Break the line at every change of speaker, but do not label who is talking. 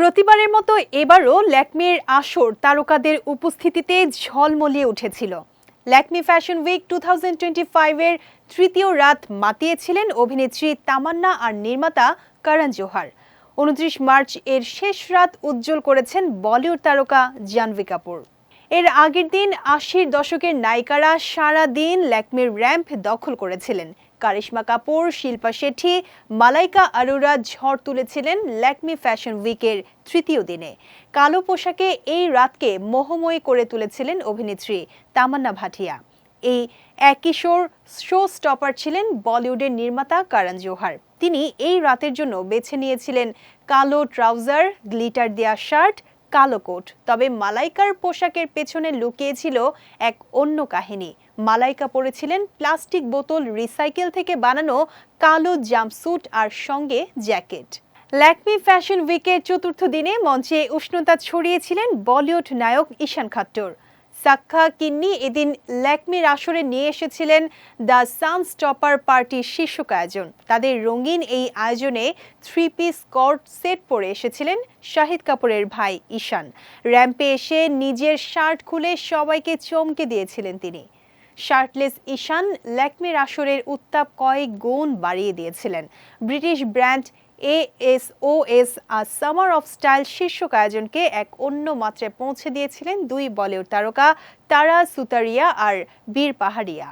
প্রতিবারের মতো এবারও ল্যাকমির আসর তারকাদের উপস্থিতিতে ঝলমলিয়ে উঠেছিল। Lakme fashion week two thousand twenty ফাইভের তৃতীয় রাত মাতিয়েছিলেন অভিনেত্রী তামান্না আর নির্মাতা করণ জোহার। উনত্রিশ মার্চ এর শেষ রাত উজ্জ্বল করেছেন বলিউড তারকা জাহ্নবী কাপুর। এর আগের দিন আশির দশকের নায়িকারা সারা দিন ল্যাকমির র্যাম্প দখল করেছিলেন। কারিশ্মা কাপুর, শিল্পা শেঠি, মালাইকা আরোরা ঝড় তুলেছিলেন ল্যাকমি ফ্যাশন উইকের তৃতীয় দিনে। কালো পোশাকে এই রাতকে মোহময়ী করে তুলেছিলেন অভিনেত্রী তামান্না ভাটিয়া। এই এক কিশোর শো স্টপার ছিলেন বলিউডের নির্মাতা কারণ জোহার। তিনি এই রাতের জন্য বেছে নিয়েছিলেন কালো ট্রাউজার, গ্লিটার দেয়া শার্ট কালো কোট। তবে মালাইকার পোশাকের পেছনে লুকিয়েছিল এক অন্য কাহিনী। মালাইকা পরেছিলেন প্লাস্টিক বোতল রিসাইকেল থেকে বানানো কালো জাম্পস্যুট আর সঙ্গে জ্যাকেট। ল্যাকমি ফ্যাশন উইকের চতুর্থ দিনে মঞ্চে উষ্ণতা ছড়িয়েছিলেন বলিউড নায়ক ঈশান খাট্টর সাক্ষা কিন্নি। এদিন ল্যাকমির আসরে নিয়ে এসেছিলেন দ্য সান স্টপার পার্টির শীর্ষক আয়োজন। তাদের রঙিন এই আয়োজনে থ্রি পিস কর্ট সেট পরে এসেছিলেন শাহিদ কাপুরের ভাই ঈশান। র্যাম্পে এসে নিজের শার্ট খুলে সবাইকে চমকে দিয়েছিলেন তিনি। শার্টলেস ঈশান ল্যাকমির আসরের উত্তাপ কয়েক গুণ বাড়িয়ে দিয়েছিলেন। British brand A S O S R summer of style শীর্ষক আয়োজনকে এক অন্য মাত্রায় পৌঁছে দিয়েছিলেন দুই বলিউড তারকা তারা সুতারিয়া আর বীর পাহাড়িয়া।